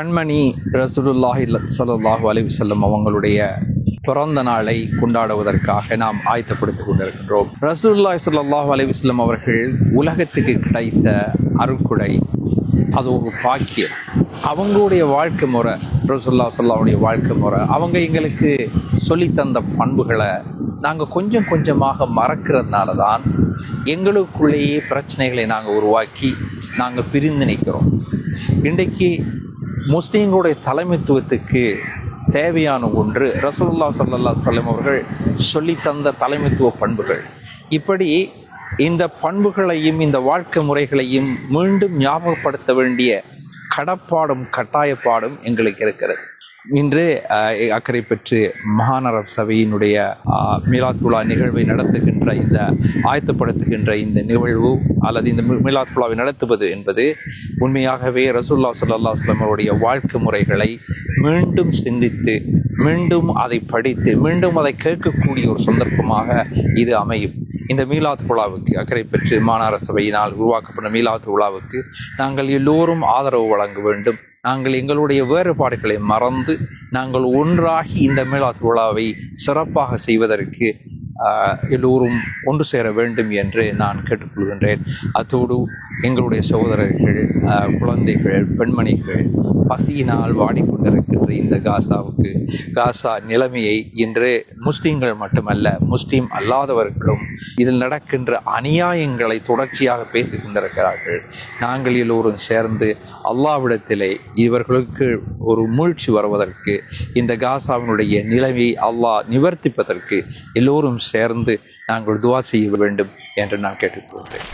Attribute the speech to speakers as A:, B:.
A: கண்மணி ரசூலுல்லாஹி ஸல்லல்லாஹு அலைஹி செல்லும் அவங்களுடைய பிறந்த நாளை கொண்டாடுவதற்காக நாம் ஆயத்தப்படுத்திக் கொண்டிருக்கின்றோம். ரசூல்லாய் ஸல்லல்லாஹு அலைஹி அவர்கள் உலகத்துக்கு கிடைத்த அருக்குடை அது ஒரு பாக்கியம். அவங்களுடைய வாழ்க்கை முறை ரசூல்லா சொல்லாவுடைய வாழ்க்கை முறை அவங்க எங்களுக்கு சொல்லித்தந்த பண்புகளை நாங்கள் கொஞ்சம் கொஞ்சமாக மறக்கிறதுனால தான் எங்களுக்குள்ளேயே பிரச்சனைகளை நாங்கள் உருவாக்கி நாங்கள் பிரிந்து நிற்கிறோம். இன்றைக்கு முஸ்லீம்களுடைய தலைமைத்துவத்துக்கு தேவையான ஒன்று ரசூல்லா சல்லல்லா சொல்லம் அவர்கள் சொல்லித்தந்த தலைமைத்துவ பண்புகள். இப்படி இந்த பண்புகளையும் இந்த வாழ்க்கை முறைகளையும் மீண்டும் ஞாபகப்படுத்த வேண்டிய கடப்பாடும் கட்டாயப்பாடும் எங்களுக்கு இருக்கிறது. இன்று அக்கறை பெற்று மகாநர சபையினுடைய மீலாத்துலா நிகழ்வை நடத்துகின்ற இந்த ஆயத்தப்படுத்துகின்ற இந்த நிகழ்வு அல்லது இந்த மீலாத்துலாவை நடத்துவது என்பது உண்மையாகவே ரசூல்லா ஸல்லல்லாஹு அவருடைய வாழ்க்கை முறைகளை மீண்டும் சிந்தித்து மீண்டும் அதை படித்து மீண்டும் அதை கேட்கக்கூடிய ஒரு சந்தர்ப்பமாக இது அமையும். இந்த மீலாத் விழாவுக்கு அக்கறை பெற்று மாநகர சபையினால் உருவாக்கப்பட்ட மீலாத் விழாவுக்கு நாங்கள் எல்லோரும் ஆதரவு வழங்க வேண்டும். நாங்கள் எங்களுடைய வேறுபாடுகளை மறந்து நாங்கள் ஒன்றாகி இந்த மீலாத் விழாவை சிறப்பாக செய்வதற்கு எல்லோரும் ஒன்று சேர வேண்டும் என்று நான் கேட்டுக்கொள்கின்றேன். அத்தோடு எங்களுடைய சகோதரர்கள் குழந்தைகள் பெண்மணிகள் பசியினால் வாடிக்கொண்டிருக்கின்ற இந்த காசாவுக்கு காசா நிலைமையை இன்று முஸ்லீம்கள் மட்டுமல்ல முஸ்லீம் அல்லாதவர்களும் இதில் நடக்கின்ற அநியாயங்களை தொடர்ச்சியாக பேசிக் கொண்டிருக்கிறார்கள். நாங்கள் எல்லோரும் சேர்ந்து அல்லாவிடத்திலே இவர்களுக்கு ஒரு மூழ்ச்சி வருவதற்கு இந்த காசாவினுடைய நிலைமையை அல்லாஹ் நிவர்த்திப்பதற்கு எல்லோரும் சேர்ந்து நாங்கள் துவா செய்ய வேண்டும் என்று நான் கேட்டுக்கொள்கிறேன்.